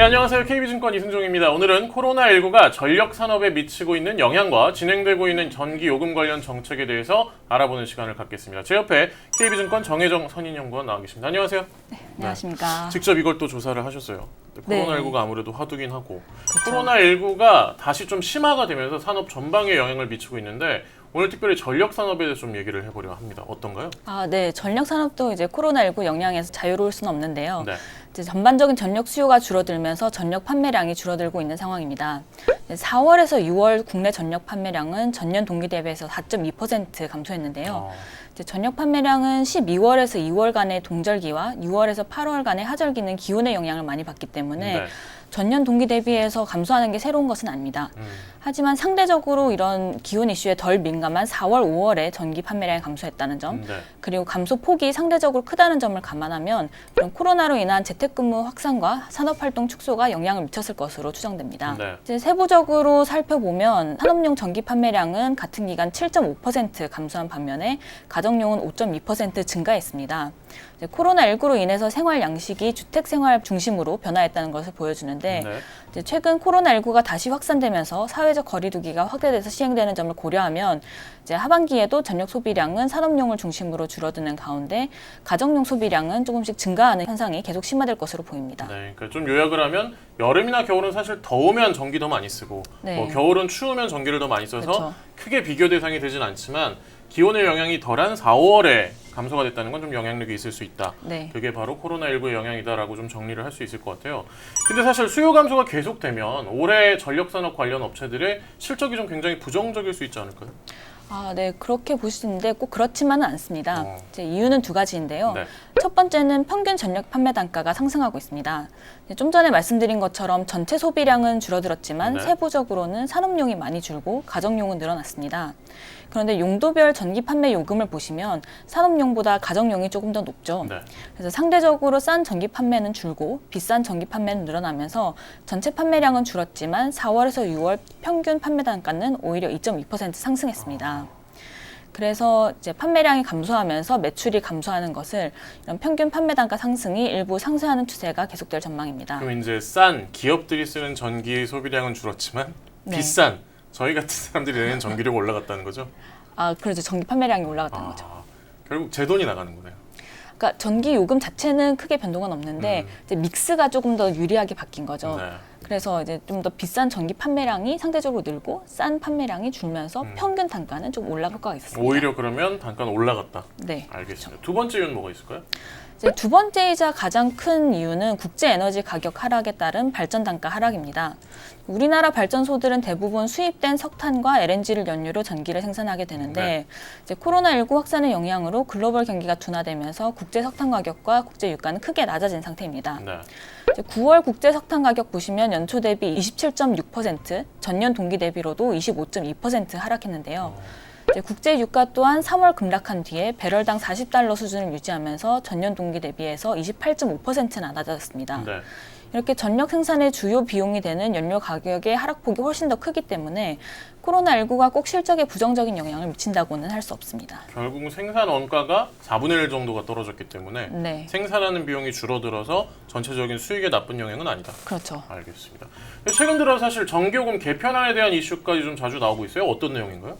네, 안녕하세요. KB증권 이승종입니다. 오늘은 코로나19가 전력 산업에 미치고 있는 영향과 진행되고 있는 전기 요금 관련 정책에 대해서 알아보는 시간을 갖겠습니다. 제 옆에 KB증권 정혜정 선임연구원 나와 계십니다. 안녕하세요. 안녕하십니까. 직접 이걸 또 조사를 하셨어요. 네. 코로나19가 아무래도 화두긴 하고 그렇죠. 코로나19가 다시 좀 심화가 되면서 산업 전방에 영향을 미치고 있는데 오늘 특별히 전력 산업에 대해서 좀 얘기를 해보려 합니다. 어떤가요? 아, 네. 전력 산업도 이제 코로나19 영향에서 자유로울 수는 없는데요. 네. 전반적인 전력 수요가 줄어들면서 전력 판매량이 줄어들고 있는 상황입니다. 4월에서 6월 국내 전력 판매량은 전년 동기 대비해서 4.2% 감소했는데요. 어, 이제 전력 판매량은 12월에서 2월간의 동절기와 6월에서 8월간의 하절기는 기온의 영향을 많이 받기 때문에 네. 전년 동기 대비해서 감소하는 게 새로운 것은 아닙니다. 음, 하지만 상대적으로 이런 기온 이슈에 덜 민감한 4월, 5월에 전기 판매량이 감소했다는 점, 네. 그리고 감소 폭이 상대적으로 크다는 점을 감안하면 이런 코로나로 인한 재택근무 확산과 산업활동 축소가 영향을 미쳤을 것으로 추정됩니다. 네. 이제 세부적으로 살펴보면 산업용 전기 판매량은 같은 기간 7.5% 감소한 반면에 가정용은 5.2% 증가했습니다. 이제 코로나19로 인해서 생활 양식이 주택 생활 중심으로 변화했다는 것을 보여주는데 네. 최근 코로나19가 다시 확산되면서 사회적 거리두기가 확대돼서 시행되는 점을 고려하면 이제 하반기에도 전력 소비량은 산업용을 중심으로 줄어드는 가운데 가정용 소비량은 조금씩 증가하는 현상이 계속 심화될 것으로 보입니다. 네, 그러니까 좀 요약을 하면 여름이나 겨울은 사실 더우면 전기 더 많이 쓰고 네. 뭐 겨울은 추우면 전기를 더 많이 써서 그렇죠. 크게 비교 대상이 되진 않지만 기온의 영향이 덜한 4, 5월에 감소가 됐다는 건 좀 영향력이 있을 수 있다. 네. 그게 바로 코로나19의 영향이다라고 좀 정리를 할 수 있을 것 같아요. 근데 사실 수요 감소가 계속되면 올해 전력 산업 관련 업체들의 실적이 좀 굉장히 부정적일 수 있지 않을까요? 아, 네. 그렇게 보시는데 꼭 그렇지만은 않습니다. 어. 이제 이유는 두 가지인데요. 네. 첫 번째는 평균 전력 판매 단가가 상승하고 있습니다. 네, 좀 전에 말씀드린 것처럼 전체 소비량은 줄어들었지만 네. 세부적으로는 산업용이 많이 줄고 가정용은 늘어났습니다. 그런데 용도별 전기 판매 요금을 보시면 산업용보다 가정용이 조금 더 높죠. 네. 그래서 상대적으로 싼 전기 판매는 줄고 비싼 전기 판매는 늘어나면서 전체 판매량은 줄었지만 4월에서 6월 평균 판매 단가는 오히려 2.2% 상승했습니다. 그래서 이제 판매량이 감소하면서 매출이 감소하는 것을 이런 평균 판매 단가 상승이 일부 상쇄하는 추세가 계속될 전망입니다. 그럼 이제 싼 기업들이 쓰는 전기 소비량은 줄었지만 네. 비싼 저희 같은 사람들이 내는 전기료가 올라갔다는 거죠? 아, 그래서 전기 판매량이 올라갔다는 거죠. 아, 결국 제 돈이 나가는 거네요. 그러니까 전기 요금 자체는 크게 변동은 없는데 음. 이제 믹스가 조금 더 유리하게 바뀐 거죠. 네. 그래서 이제 좀 더 비싼 전기 판매량이 상대적으로 늘고 싼 판매량이 줄면서 음. 평균 단가는 좀 올라갈 효과가 있었습니다. 오히려 그러면 단가는 올라갔다. 네. 알겠습니다. 두 번째 이유는 뭐가 있을까요? 두 번째이자 가장 큰 이유는 국제 에너지 가격 하락에 따른 발전 단가 하락입니다. 우리나라 발전소들은 대부분 수입된 석탄과 LNG를 연료로 전기를 생산하게 되는데 네. 이제 코로나19 확산의 영향으로 글로벌 경기가 둔화되면서 국제 석탄 가격과 국제 유가는 크게 낮아진 상태입니다. 네. 이제 9월 국제 석탄 가격 보시면 연초 대비 27.6%, 전년 동기 대비로도 25.2% 하락했는데요. 이제 국제 유가 또한 3월 급락한 뒤에 배럴당 40달러 수준을 유지하면서 전년 동기 대비해서 28.5%나 낮아졌습니다. 네. 이렇게 전력 생산의 주요 비용이 되는 연료 가격의 하락폭이 훨씬 더 크기 때문에 코로나19가 꼭 실적에 부정적인 영향을 미친다고는 할 수 없습니다. 결국 생산 원가가 4분의 1 정도가 떨어졌기 때문에 네, 생산하는 비용이 줄어들어서 전체적인 수익에 나쁜 영향은 아니다. 그렇죠. 알겠습니다. 최근 들어 사실 전기요금 개편안에 대한 이슈까지 좀 자주 나오고 있어요. 어떤 내용인가요?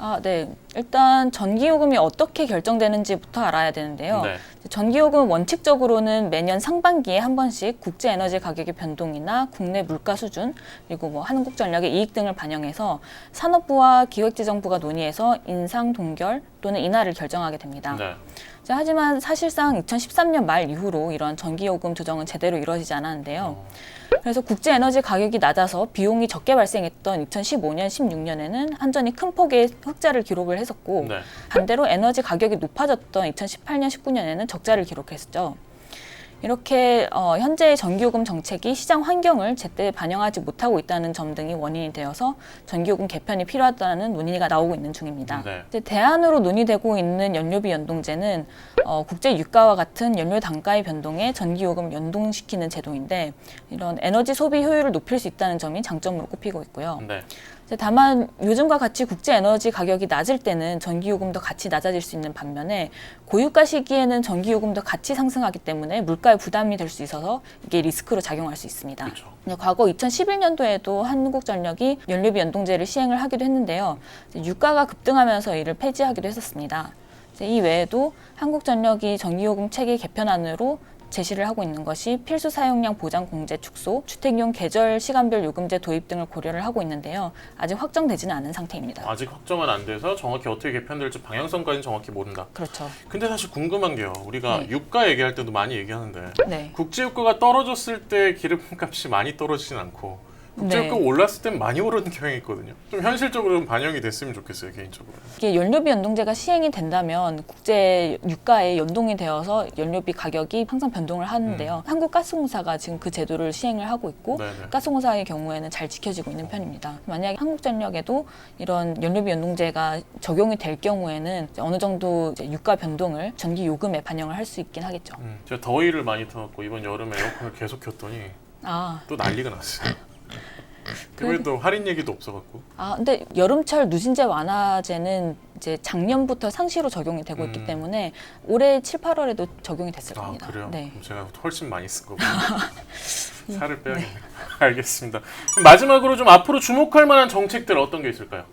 아, 네. 일단 전기요금이 어떻게 결정되는지부터 알아야 되는데요. 네. 전기요금은 원칙적으로는 매년 상반기에 한 번씩 국제 에너지 가격의 변동이나 국내 물가 수준 그리고 뭐 한국전력의 이익 등을 반영해서 산업부와 기획재정부가 논의해서 인상 동결 또는 인하를 결정하게 됩니다. 네. 자, 하지만 사실상 2013년 말 이후로 이런 전기요금 조정은 제대로 이루어지지 않았는데요. 그래서 국제 에너지 가격이 낮아서 비용이 적게 발생했던 2015년, 16년에는 한전이 큰 폭의 흑자를 기록을 했었고 네. 반대로 에너지 가격이 높아졌던 2018년, 19년에는 적자를 기록했었죠. 이렇게 어, 현재의 전기요금 정책이 시장 환경을 제때 반영하지 못하고 있다는 점 등이 원인이 되어서 전기요금 개편이 필요하다는 논의가 나오고 있는 중입니다. 네. 이제 대안으로 논의되고 있는 연료비 연동제는 어, 국제 유가와 같은 연료 단가의 변동에 전기요금 연동시키는 제도인데 이런 에너지 소비 효율을 높일 수 있다는 점이 장점으로 꼽히고 있고요. 네. 다만 요즘과 같이 국제 에너지 가격이 낮을 때는 전기 요금도 같이 낮아질 수 있는 반면에 고유가 시기에는 전기 요금도 같이 상승하기 때문에 물가에 부담이 될 수 있어서 이게 리스크로 작용할 수 있습니다. 그렇죠. 네, 과거 2011년도에도 한국전력이 연료비 연동제를 시행을 하기도 했는데요. 유가가 급등하면서 이를 폐지하기도 했었습니다. 이 외에도 한국전력이 전기요금 체계 개편안으로 제시를 하고 있는 것이 필수 사용량 보장 공제 축소, 주택용 계절 시간별 요금제 도입 등을 고려를 하고 있는데요. 아직 확정되지는 않은 상태입니다. 아직 확정은 안 돼서 정확히 어떻게 개편될지 방향성까지는 정확히 모른다. 그렇죠. 근데 사실 궁금한 게요. 우리가 네. 유가 얘기할 때도 많이 얘기하는데 네. 국제유가가 떨어졌을 때 기름값이 많이 떨어지진 않고 국제유가가 네. 올랐을 땐 많이 오르는 경향이 있거든요. 좀 현실적으로 좀 반영이 됐으면 좋겠어요, 개인적으로. 이게 연료비 연동제가 시행이 된다면 국제 유가에 연동이 되어서 연료비 가격이 항상 변동을 하는데요. 한국가스공사가 지금 그 제도를 시행을 하고 있고 네네. 가스공사의 경우에는 잘 지켜지고 있는 편입니다. 만약에 한국전력에도 이런 연료비 연동제가 적용이 될 경우에는 어느 정도 유가 변동을 전기 요금에 반영을 할 수 있긴 하겠죠. 음, 제가 더위를 많이 타갖고 이번 여름에 에어컨을 계속 켰더니 아, 또 난리가 났어요. 그- 또 할인 얘기도 없어갖고. 아 근데 여름철 누진제 완화제는 이제 작년부터 상시로 적용이 되고 음. 있기 때문에 올해 7, 8월에도 적용이 됐을 아 겁니다. 그래요? 네. 그럼 제가 훨씬 많이 쓴 거고 살을 빼야겠네요. 알겠습니다. 그럼 마지막으로 좀 앞으로 주목할 만한 정책들 어떤 게 있을까요?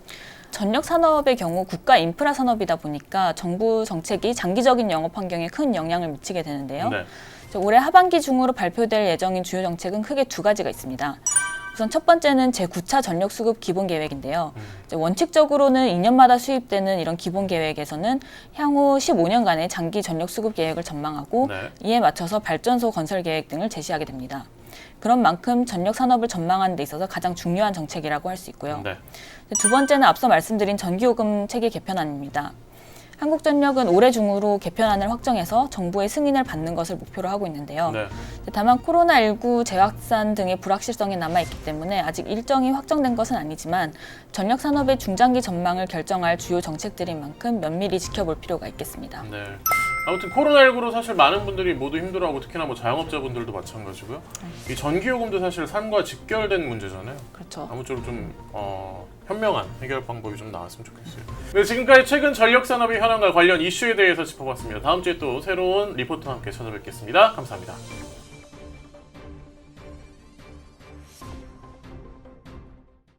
전력 산업의 경우 국가 인프라 산업이다 보니까 정부 정책이 장기적인 영업 환경에 큰 영향을 미치게 되는데요. 네. 자, 올해 하반기 중으로 발표될 예정인 주요 정책은 크게 두 가지가 있습니다. 우선 첫 번째는 제9차 전력 수급 기본 계획인데요. 음. 원칙적으로는 2년마다 수립되는 이런 기본 계획에서는 향후 15년간의 장기 전력 수급 계획을 전망하고 네. 이에 맞춰서 발전소 건설 계획 등을 제시하게 됩니다. 그런 만큼 전력 산업을 전망하는 데 있어서 가장 중요한 정책이라고 할 수 있고요. 네. 두 번째는 앞서 말씀드린 전기요금 체계 개편안입니다. 한국전력은 올해 중으로 개편안을 확정해서 정부의 승인을 받는 것을 목표로 하고 있는데요. 네. 다만 코로나19 재확산 등의 불확실성이 남아있기 때문에 아직 일정이 확정된 것은 아니지만 전력 산업의 중장기 전망을 결정할 주요 정책들인 만큼 면밀히 지켜볼 필요가 있겠습니다. 네. 아무튼 코로나19로 사실 많은 분들이 모두 힘들어하고 특히나 뭐 자영업자분들도 마찬가지고요. 이 전기요금도 사실 삶과 직결된 문제잖아요. 그렇죠. 아무쪼록 좀 어, 현명한 해결 방법이 좀 나왔으면 좋겠어요. 네, 지금까지 최근 전력 산업의 현황과 관련 이슈에 대해서 짚어봤습니다. 다음 주에 또 새로운 리포트와 함께 찾아뵙겠습니다. 감사합니다.